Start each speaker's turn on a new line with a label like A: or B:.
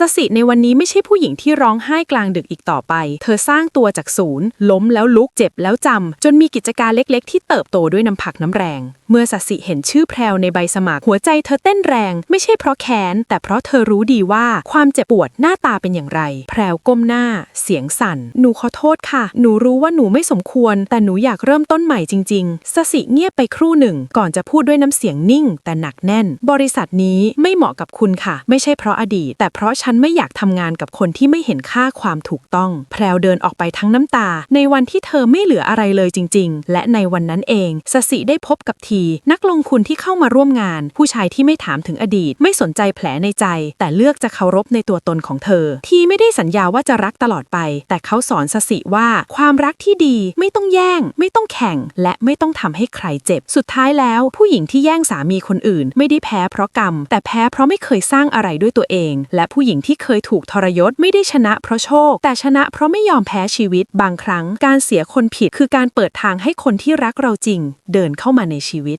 A: สสิในวันนี้ไม่ใช่ผู้หญิงที่ร้องไห้กลางดึกอีกต่อไป เธอสร้างตัวจากศูนย์ ล้มแล้วลุกเจ็บแล้วจำ จนมีกิจการเล็กๆ ที่เติบโตด้วยน้ำผักน้ำแรง เมื่อสสิเห็นชื่อแพรวในใบสมัคร หัวใจเธอเต้นแรง ไม่ใช่เพราะแค้น แต่เพราะเธอรู้ดีว่าความเจ็บปวดหน้าตาเป็นอย่างไร แพรวก้มหน้า เสียงสั่น หนูขอโทษค่ะ หนูรู้ว่าหนูไม่สมควร แต่หนูอยากเริ่มต้นใหม่จริงๆสสิเงียบไปครู่หนึ่ง ก่อนจะพูดด้วยน้ำเสียงนิ่ง แต่หนักแน่น บริษัทนี้ไม่เหมาะกับคุณค่ะ ไม่ใช่เพราะอดีต แต่เพราะฉันไม่อยากทำงานกับคนที่ไม่เห็นค่าความถูกต้อง แพรวเดินออกไปทั้งน้ำตา ในวันที่เธอไม่เหลืออะไรเลยจริง ๆ และในวันนั้นเองสสิได้พบกับที นักลงทุนที่เข้ามาร่วมงาน ผู้ชายที่ไม่ถามถึงอดีต ไม่สนใจแผลในใจ แต่เลือกจะเคารพในตัวตนของเธอ ทีไม่ได้สัญญาว่าจะรักตลอดไป แต่เขาสอนสสิว่าความรักที่ดีไม่ต้องแย่ง ไม่ต้องแข่ง และไม่ต้องทำให้ใครเจ็บ สุดท้ายแล้ว ผู้หญิงที่แย่งสามีคนอื่น ไม่ได้แพ้เพราะกรรม แต่แพ้เพราะไม่เคยสร้างอะไรด้วยตัวเอง และผู้หญิงที่เคยถูกทรยศไม่ได้ชนะเพราะโชค แต่ชนะเพราะไม่ยอมแพ้ชีวิตบางครั้ง การเสียคนผิดคือการเปิดทางให้คนที่รักเราจริง เดินเข้ามาในชีวิต